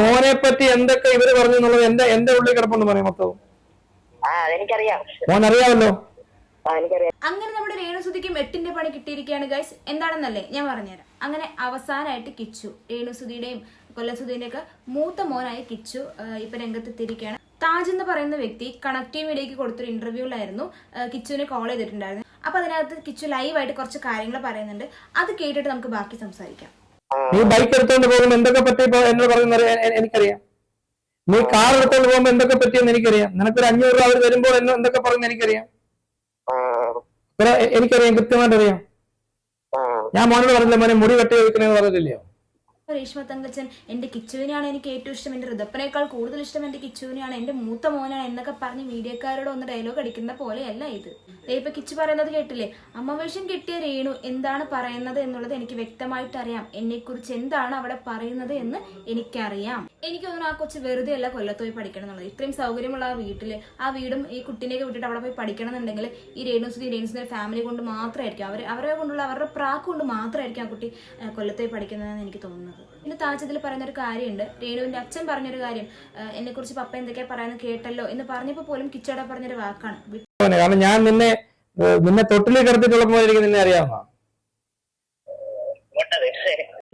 മോനെ പറ്റി എന്തൊക്കെ ഇവർ പറഞ്ഞു എന്നുള്ളത് എന്റെ എന്റെ ഉള്ളിൽ കിടപ്പുണ്ട് പറയാം മൊത്തവും. മോൻ അറിയാമല്ലോ ആ എനിക്കറിയാം. അങ്ങനെ നമ്മുടെ രേണുസുതിക്കും എട്ടിന്റെ പണി കിട്ടിയിരിക്കുകയാണ് ഗൈസ് എന്താണെന്നല്ലേ ഞാൻ പറഞ്ഞുതരാം. അങ്ങനെ അവസാനമായിട്ട് കിച്ചു രേണുസുതിയുടെയും കൊല്ലസുതിയുടെയും ഒക്കെ മൂത്ത മോനായി കിച്ചു ഇപ്പൊ രംഗത്തെത്തിയിരിക്കുകയാണ്. താജ് എന്ന് പറയുന്ന വ്യക്തി കണക്റ്റീവ് മീഡിയക്ക് കൊടുത്തൊരു ഇന്റർവ്യൂവിലായിരുന്നു കിച്ചുവിനെ കോൾ ചെയ്തിട്ടുണ്ടായിരുന്നു അപ്പൊ അതിനകത്ത് കിച്ചു ലൈവായിട്ട് കുറച്ച് കാര്യങ്ങൾ പറയുന്നുണ്ട്. അത് കേട്ടിട്ട് നമുക്ക് ബാക്കി സംസാരിക്കാം. നീ ബൈക്ക് എടുത്തോണ്ട് പോകുമ്പോൾ എന്തൊക്കെ പറ്റി എന്നോട് പറയുന്ന എനിക്കറിയാം. നീ കാർ എടുത്തോണ്ട് പോകുമ്പോൾ എന്തൊക്കെ പറ്റിയെന്ന് എനിക്കറിയാം. നിനക്കൊരു അഞ്ഞൂറ് രൂപ അവർ വരുമ്പോൾ എന്നോ എന്തൊക്കെ പറയുന്ന എനിക്കറിയാം. എനിക്കറിയാം കൃത്യമായിട്ട് അറിയാം. ഞാൻ മോനോട് പറഞ്ഞില്ല മോനെ മുടി വെട്ടി വെക്കണെന്ന് പറഞ്ഞില്ലയോ രേഷ്മ തങ്കച്ചൻ എന്റെ കിച്ചുവിനെയാണ് എനിക്ക് ഏറ്റവും ഇഷ്ടം. എന്റെ ഋതപ്പനേക്കാൾ കൂടുതൽ ഇഷ്ടം എന്റെ കിച്ചുവിനെയാണ്. എന്റെ മൂത്ത മോനാണ് എന്നൊക്കെ പറഞ്ഞ് മീഡിയക്കാരോട് ഒന്ന് ഡയലോഗ് അടിക്കുന്ന പോലെയല്ല ഇത്. ഇപ്പൊ കിച്ചു പറയുന്നത് കേട്ടില്ലേ? അമ്മവേഷം കിട്ടിയ രേണു എന്താണ് പറയുന്നത് എന്നുള്ളത് എനിക്ക് വ്യക്തമായിട്ട് അറിയാം എന്നെ കുറിച്ച് എന്താണ് അവിടെ പറയുന്നത് എന്ന് എനിക്കറിയാം. എനിക്ക് തോന്നുന്നു ആ കൊച്ചു വെറുതെ അല്ല കൊല്ലത്ത് പോയി പഠിക്കണം എന്നുള്ളത്. ഇത്രയും സൗകര്യമുള്ള ആ വീട്ടിൽ ആ വീടും ഈ കുട്ടീനെയൊക്കെ വിട്ടിട്ട് അവിടെ പോയി പഠിക്കണം എന്നുണ്ടെങ്കിൽ ഈ രേണുസുതി രേണുസിന്റെ ഫാമിലി കൊണ്ട് മാത്രമായിരിക്കും അവർ അവരെ കൊണ്ടുള്ള അവരുടെ പ്രാക്ക് കൊണ്ട് മാത്രമായിരിക്കും ആ കുട്ടി കൊല്ലത്ത് പോയി പഠിക്കുന്നതെന്ന് എനിക്ക് തോന്നുന്നത്. പിന്നെ താജത്തിൽ പറയുന്ന ഒരു കാര്യമുണ്ട്. രേണുവിന്റെ അച്ഛൻ പറഞ്ഞൊരു കാര്യം എന്നെ കുറിച്ച് പപ്പ എന്തൊക്കെയാ പറയാന്ന് കേട്ടല്ലോ എന്ന് പറഞ്ഞപ്പോൾ പോലും കിച്ചോടെ പറഞ്ഞൊരു വാക്കാണ്. മോനെ, കാരണം ഞാൻ നിന്നെ നിന്നെ തൊട്ടിലേക്ക് കിടത്തിട്ടുള്ളപ്പോൾ എനിക്ക് നിന്നെ അറിയാവുന്ന.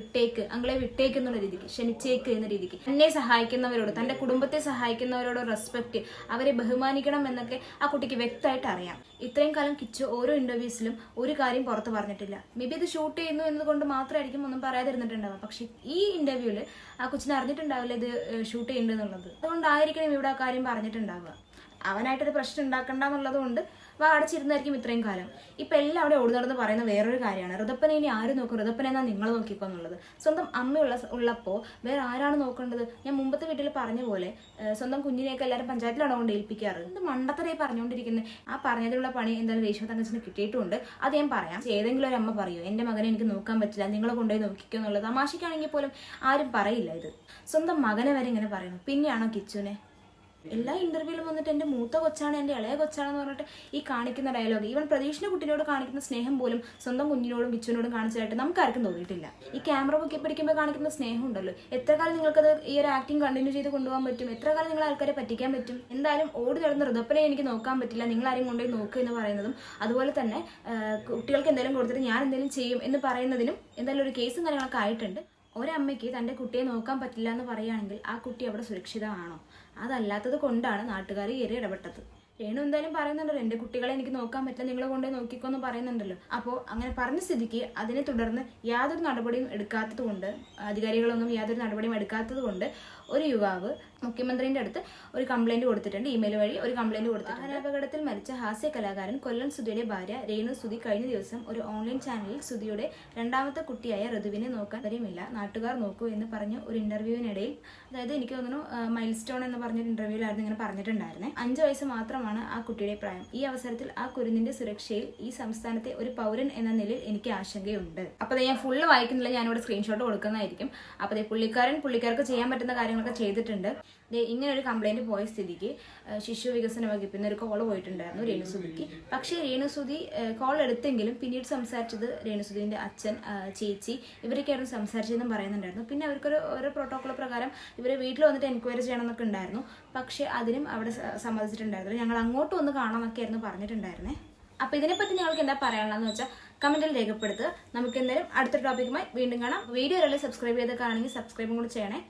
വിട്ടേക്ക് അങ്ങളെ വിട്ടേക്ക് എന്നുള്ള രീതിക്ക് ക്ഷണിച്ചേക്ക് എന്ന രീതിക്ക്. എന്നെ സഹായിക്കുന്നവരോട് തന്റെ കുടുംബത്തെ സഹായിക്കുന്നവരോട് റെസ്പെക്ട് അവരെ ബഹുമാനിക്കണം എന്നൊക്കെ ആ കുട്ടിക്ക് വ്യക്തമായിട്ട് അറിയാം. ഇത്രയും കാലം കിച്ചു ഓരോ ഇന്റർവ്യൂസിലും ഒരു കാര്യം പുറത്ത് പറഞ്ഞിട്ടില്ല. മേ ബി ഇത് ഷൂട്ട് ചെയ്യുന്നു എന്നതുകൊണ്ട് മാത്രമായിരിക്കും ഒന്നും പറയാതിരുന്നിട്ടുണ്ടാവുക. പക്ഷെ ഈ ഇന്റർവ്യൂവിൽ ആ കൊച്ചിനെ അറിഞ്ഞിട്ടുണ്ടാവില്ല ഇത് ഷൂട്ട് ചെയ്യുന്നുണ്ടെന്നുള്ളത് അതുകൊണ്ടായിരിക്കണം ഇവിടെ ആ കാര്യം പറഞ്ഞിട്ടുണ്ടാവുക. അവനായിട്ടൊരു പ്രശ്നം ഉണ്ടാക്കണ്ട എന്നുള്ളത് കൊണ്ട് വാ അടച്ചിരുന്നായിരിക്കും ഇത്രയും കാലം. ഇപ്പൊ എല്ലാം അവിടെ ഓടി നടന്ന് പറയുന്ന വേറൊരു കാര്യമാണ്. ഋതപ്പനെ ഇനി ആര് നോക്കും? ഋതപ്പനെ എന്നാ നിങ്ങൾ നോക്കിക്കോ എന്നുള്ളത്. സ്വന്തം അമ്മയുള്ള ഉള്ളപ്പോൾ വേറെ ആരാണ് നോക്കേണ്ടത്? ഞാൻ മുമ്പത്തെ വീട്ടിൽ പറഞ്ഞ പോലെ സ്വന്തം കുഞ്ഞിനെയൊക്കെ എല്ലാവരും പഞ്ചായത്തിലാണോ കൊണ്ട് ഏൽപ്പിക്കാറ്? എന്ത് മണ്ടത്തരയെ പറഞ്ഞുകൊണ്ടിരിക്കുന്നത് ആ പറഞ്ഞതിലുള്ള പണി എന്തായാലും രേഷ്മ തങ്കച്ചിന് കിട്ടിയിട്ടുണ്ട്. അത് ഞാൻ പറയാം. ഏതെങ്കിലും ഒരു അമ്മ പറയൂ എന്റെ മകനെ എനിക്ക് നോക്കാൻ പറ്റില്ല നിങ്ങൾ കൊണ്ടുപോയി നോക്കിക്കോ എന്നുള്ളത് തമാശക്കാണെങ്കിൽ പോലും ആരും പറയില്ല ഇത്. സ്വന്തം മകനെ വരെ ഇങ്ങനെ പറയുന്നു. പിന്നെയാണോ കിച്ചുനെ? എല്ലാ ഇന്റർവ്യൂവിലും വന്നിട്ട് എന്റെ മൂത്ത കൊച്ചാണ് എന്റെ ഇളയ കൊച്ചാണെന്ന് പറഞ്ഞിട്ട് ഈ കാണിക്കുന്ന ഡയലോഗ് ഈവൻ പ്രതീക്ഷിന്റെ കുട്ടിനോട് കാണിക്കുന്ന സ്നേഹം പോലും സ്വന്തം കുഞ്ഞിനോടും ബിച്ചുവിനോടും കാണിച്ചതായിട്ട് നമുക്ക് ആർക്കും തോന്നിയിട്ടില്ല. ഈ ക്യാമറ പൊക്കി പിടിക്കുമ്പോൾ കാണിക്കുന്ന സ്നേഹം ഉണ്ടല്ലോ. എത്ര കാലം നിങ്ങൾക്കത് ഈ ഒരു ആക്ടിങ് കണ്ടിന്യൂ ചെയ്ത് കൊണ്ടുപോകാൻ പറ്റും? എത്ര കാലം നിങ്ങൾ ആൾക്കാരെ പറ്റിക്കാൻ പറ്റും? എന്തായാലും ഓടി നടന്ന ഋതപ്പനെ എനിക്ക് നോക്കാൻ പറ്റില്ല. നിങ്ങൾ ആരും കൊണ്ടുപോയി നോക്കുക എന്ന് പറയുന്നതും അതുപോലെ തന്നെ കുട്ടികൾക്ക് എന്തെങ്കിലും കൊടുത്തിട്ട് ഞാൻ എന്തെങ്കിലും ചെയ്യും എന്ന് പറയുന്നതിനും എന്തായാലും ഒരു കേസും കാര്യങ്ങളൊക്കെ ആയിട്ടുണ്ട്. ഒരമ്മയ്ക്ക് തന്റെ കുട്ടിയെ നോക്കാൻ പറ്റില്ല എന്ന് പറയുകയാണെങ്കിൽ ആ കുട്ടി അവിടെ സുരക്ഷിതമാണോ? അതല്ലാത്തത് കൊണ്ടാണ് നാട്ടുകാർ കയറി ഇടപെട്ടത്. രേണു എന്തായാലും പറയുന്നുണ്ടല്ലോ എന്റെ കുട്ടികളെ എനിക്ക് നോക്കാൻ പറ്റില്ല നിങ്ങളെ കൊണ്ട് നോക്കിക്കോന്ന് പറയുന്നുണ്ടല്ലോ. അപ്പോൾ അങ്ങനെ പറഞ്ഞ സ്ഥിതിക്ക് അതിനെ തുടർന്ന് യാതൊരു നടപടിയും എടുക്കാത്തത് കൊണ്ട് അധികാരികളൊന്നും യാതൊരു നടപടിയും എടുക്കാത്തത് കൊണ്ട് ഒരു യുവാവ് മുഖ്യമന്ത്രിന്റെ അടുത്ത് ഒരു കംപ്ലൈന്റ് കൊടുത്തിട്ടുണ്ട് ഇമെയിൽ വഴി ഒരു കംപ്ലൈന്റ് കൊടുത്തിട്ടുണ്ട്. വാഹനാപകടത്തിൽ മരിച്ച ഹാസ്യ കലാകാരൻ കൊല്ലം സുധിയുടെ ഭാര്യ രേണു സുധി കഴിഞ്ഞ ദിവസം ഒരു ഓൺലൈൻ ചാനലിൽ സുധിയുടെ രണ്ടാമത്തെ കുട്ടിയായ ഋതുവിനെ നോക്കാൻ കാര്യമില്ല നാട്ടുകാർ നോക്കൂ എന്ന് പറഞ്ഞ ഒരു ഇന്റർവ്യൂവിനിടയിൽ അതായത് എനിക്ക് തോന്നുന്നു മൈൽ സ്റ്റോൺ എന്ന് പറഞ്ഞൊരു ഇന്റർവ്യൂവിലായിരുന്നു ഇങ്ങനെ പറഞ്ഞിട്ടുണ്ടായിരുന്നേ. അഞ്ച് വയസ്സ് മാത്രമാണ് ആ കുട്ടിയുടെ പ്രായം. ഈ അവസരത്തിൽ ആ കുരുന്നിന്റെ സുരക്ഷയിൽ ഈ സംസ്ഥാനത്തെ ഒരു പൗരൻ എന്ന നിലയിൽ എനിക്ക് ആശങ്കയുണ്ട്. അപ്പൊ ദേ ഞാൻ ഫുള്ള് വായിക്കുന്നില്ല ഞാനിവിടെ സ്ക്രീൻഷോട്ട് കൊടുക്കുന്നതായിരിക്കും. അപ്പൊ പുള്ളിക്കാരൻ പുള്ളിക്കാർക്ക് ചെയ്യാൻ പറ്റുന്ന കാര്യങ്ങളൊക്കെ ചെയ്തിട്ടുണ്ട്. ഇങ്ങനെ ഒരു കംപ്ലൈന്റ് പോയ സ്ഥിതിക്ക് ശിശു വികസന വകുപ്പിൽ നിന്ന് ഒരു കോൾ പോയിട്ടുണ്ടായിരുന്നു രേണുസുതിക്ക് പക്ഷേ രേണുസുതി കോൾ എടുത്തെങ്കിലും പിന്നീട് സംസാരിച്ചത് രേണുസുതിന്റെ അച്ഛൻ ചേച്ചി ഇവരൊക്കെയായിരുന്നു സംസാരിച്ചതെന്നും പറയുന്നുണ്ടായിരുന്നു. പിന്നെ അവർക്കൊരു ഓരോ പ്രോട്ടോകോൾ പ്രകാരം ഇവരെ വീട്ടിൽ വന്നിട്ട് എൻക്വയറി ചെയ്യണമെന്നൊക്കെ ഉണ്ടായിരുന്നു. പക്ഷേ അതിനും അവിടെ സമ്മതിച്ചിട്ടുണ്ടായിരുന്നു ഞങ്ങൾ അങ്ങോട്ട് ഒന്ന് ആയിരുന്നു പറഞ്ഞിട്ടുണ്ടായിരുന്നേ. അപ്പോൾ ഇതിനെപ്പറ്റി ഞങ്ങൾക്ക് എന്താ പറയാനുള്ളതെന്ന് വെച്ചാൽ കമന്റിൽ രേഖപ്പെടുത്തുക. നമുക്ക് എന്തായാലും അടുത്ത ടോപ്പിക്കുമായി വീണ്ടും കാണാം. വീഡിയോ സബ്സ്ക്രൈബ് ചെയ്തൊക്കെ ആണെങ്കിൽ സബ്സ്ക്രൈബും കൂടി ചെയ്യണേ.